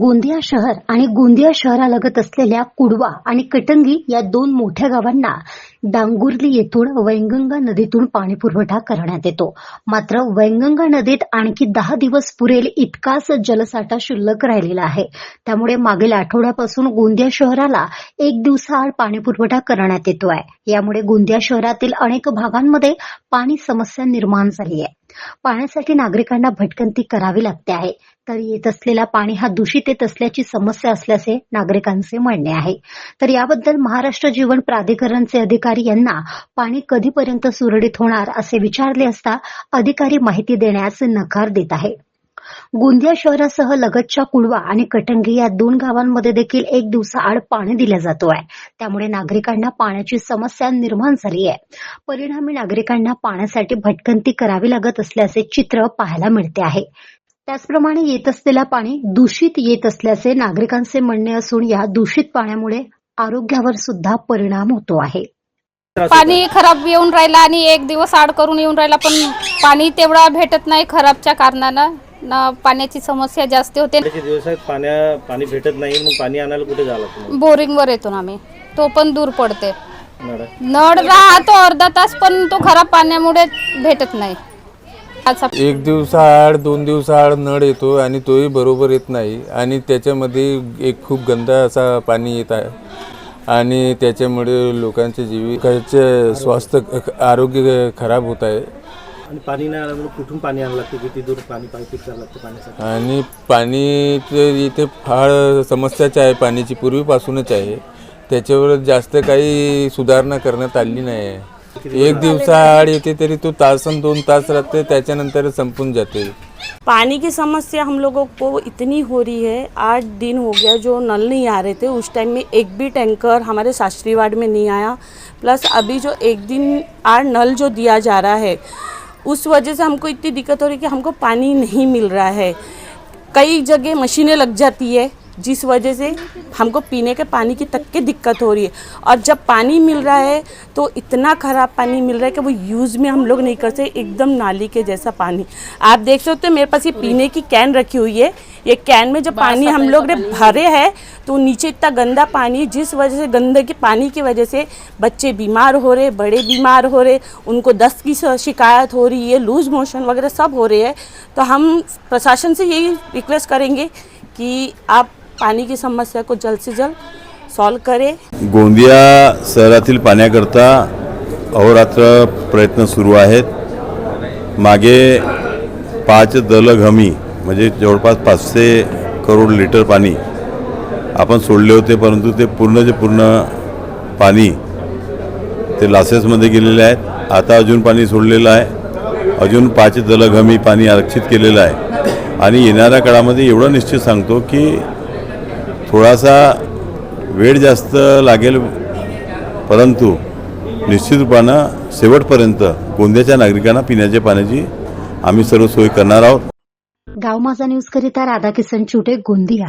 गोंदिया शहर आणि गोंदिया शहरालगत असलेल्या कुडवा आणि कटंगी या दोन मोठ्या गावांना डांगुर्ली येथून वैंगंगा नदीतून पाणी पुरवठा करण्यात येतो. मात्र वैंगंगा नदीत आणखी दहा दिवस पुरेल इतकाच जलसाठा शिल्लक राहिलेला आहे. त्यामुळे मागील आठवड्यापासून गोंदिया शहराला एक दिवसाआड पाणी पुरवठा करण्यात येतो आहे यामुळे गोंदिया शहरातील अनेक भागांमध्ये पाणी समस्या निर्माण झाली आहे. पाण्यासाठी नागरिकांना भटकंती करावी लागते आहे. तर येत असलेला पाणी हा दूषित येत असल्याची समस्या असल्याचे नागरिकांचे म्हणणे आहे. तर याबद्दल महाराष्ट्र जीवन प्राधिकरणचे अधिकारी यांना पाणी कधीपर्यंत सुरळीत होणार असे विचारले असता अधिकारी माहिती देण्यास नकार देत आहे. गोंदिया शहरासह लगतच्या कुळवा आणि कटंगी या दोन गावांमध्ये देखील एक दिवसाआड पाणी दिल्या जातो आहे त्यामुळे नागरिकांना पाण्याची समस्या निर्माण झाली आहे. परिणामी नागरिकांना पाण्यासाठी भटकंती करावी लागत असल्याचे चित्र पाहायला मिळते आहे. त्याचप्रमाणे येत असलेला पाणी दूषित येत असल्याचे नागरिकांचे म्हणणे असून या दूषित पाण्यामुळे आरोग्यावर सुद्धा परिणाम होतो आहे. पाणी खराब येऊन राहिला आणि एक दिवस आड करून येऊन राहिला पण पाणी तेवढा भेटत नाही खराबच्या कारणानं. न पाण्याची समस्या जास्त होते. त्याचे दिवस आहेत पाण्या पाणी भेटत नाही मग पाणी आणायला कुठे लागतं बोरिंगवर येतो ना आम्ही. तो पण दूर पडते. नळ राहतो अर्धा तास पण तो खराब पाण्यामुळे भेटत नाही. एक दिवसाआड दोन दिवसाआड नळ येतो आणि तोही बरोबर येत नाही. आणि त्याच्यामध्ये एक खूप गंदा असा पाणी येत आहे. आणि त्याच्यामुळे लोकांचे जीविकाचे स्वास्थ्य आरोग्य खराब होत आहे. आणि पाणी नाही आलं कुठून पाणी आणावं लागतं? किती दूर पाणी पाईप लागतं पाण्यासाठी? आणि पाणी इथे फार समस्याच आहे. पाण्याची पूर्वीपासूनच आहे. त्याच्यावर जास्त काही सुधारणा करण्यात आली नाही आहे. एक दिवसाआड येते तरी तो तासन दोन तास राहते त्याच्यानंतर संपून जाते. पानी की समस्या हम लोगों को इतनी हो रही है। आठ दिन हो गया जो नल नहीं आ रहे थे। उस टाइम में एक भी टैंकर हमारे शास्त्री वार्ड में नहीं आया। प्लस अभी जो एक दिन आठ नल जो दिया जा रहा है, उस वजह से हमको इतनी दिक्कत हो रही है कि हमको पानी नहीं मिल रहा है। कई जगह मशीनें लग जाती है। जिस वजह से हमको पीने के पानी की तक की दिक्कत हो रही है। और जब पानी मिल रहा है तो इतना ख़राब पानी मिल रहा है कि वो यूज़ में हम लोग नहीं कर सकते एकदम नाली के जैसा पानी। आप देख सकते हो मेरे पास ये पीने की कैन रखी हुई है। ये कैन में जब पानी हम लोग ने भरे है तो नीचे इतना गंदा पानी जिस वजह से गंदगी पानी की वजह से बच्चे बीमार हो रहे बड़े बीमार हो रहे उनको दस्त की शिकायत हो रही है लूज मोशन वगैरह सब हो रहे हैं। तो हम प्रशासन से यही रिक्वेस्ट करेंगे कि आप पाणी की समस्या को जल्द से जल्द सॉल्व करे। गोंदिया शहरातील पाण्याकरता अहोरात्र प्रयत्न सुरू आहेत. मागे पाच दलग हमी म्हणजे जवळपास पाचशे करोड लिटर पाणी आपण सोडले होते परंतु ते पूर्णचे पूर्ण पाणी ते लासेसमध्ये गेलेले आहेत. आता अजून पाणी सोडलेलं आहे. अजून पाच दलग हमी पाणी आरक्षित केलेलं आहे. आणि येणाऱ्या काळामध्ये एवढं निश्चित सांगतो की थोडासा वेळ जास्त लागेल परंतु निश्चित रूपानं शेवटपर्यंत गोंद्याच्या नागरिकांना पिण्याच्या पाण्याची आम्ही सर्व सोय करणार आहोत. गाव माझा न्यूज करिता राधाकिसन चुटे गोंदिया.